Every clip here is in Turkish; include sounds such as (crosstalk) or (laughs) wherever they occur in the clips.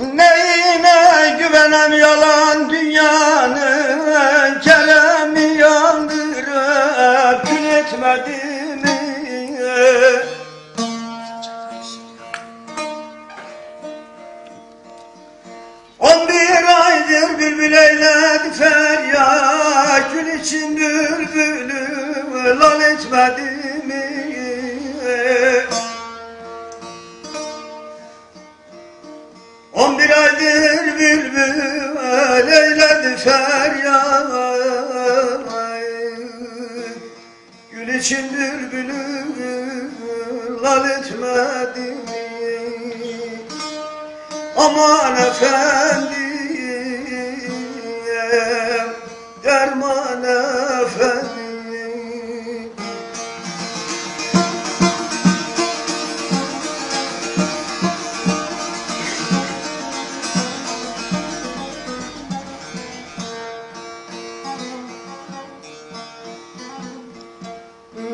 Neyine güvenem yalan dünyanın Keremi yandırıp gün etmedi mi? On bir aydır bülbül eyledi feryat Gül için bülbülü lan etmedi eyledi feryat Gül için bülbülü lal etmedi? Aman efendim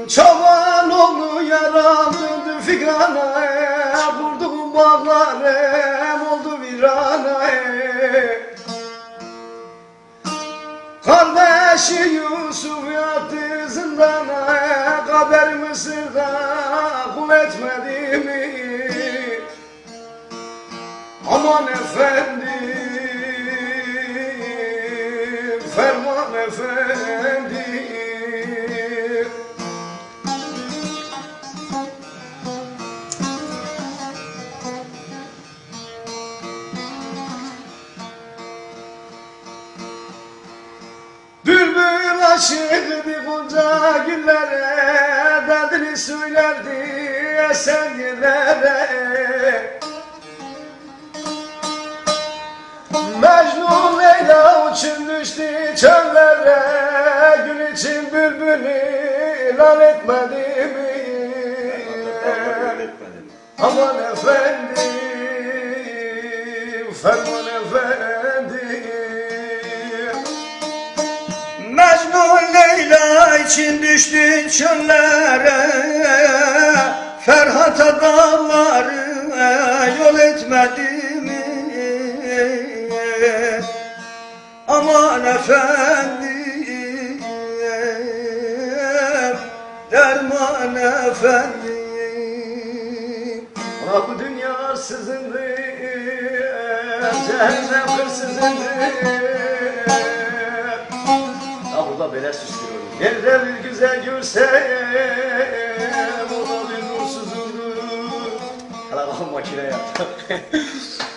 Çoban oğlu yaralı figana Vurdum bağlarım oldu virana Kardeşi Yusuf yattı zindana Kader Mısır'da kul etmedi mi? Aman efendim, ferman efendim Bülbül aşık bir gonca güllere Derdini söylerdi esen yerlere Mecnun Leyla uçun düştü çöllere Gül için bülbülü lan etmedi mi? Aman efendim, ferman efendim için düştün çöllere Ferhat'a dağları yol etmedi mi? Aman efendim Derman efendim bu dünya sızındı Cehennem Burada böyle süslüyorum. Nerede bir güzel görsem o da bir nursuzumdur. Hala bakın makineye. (laughs)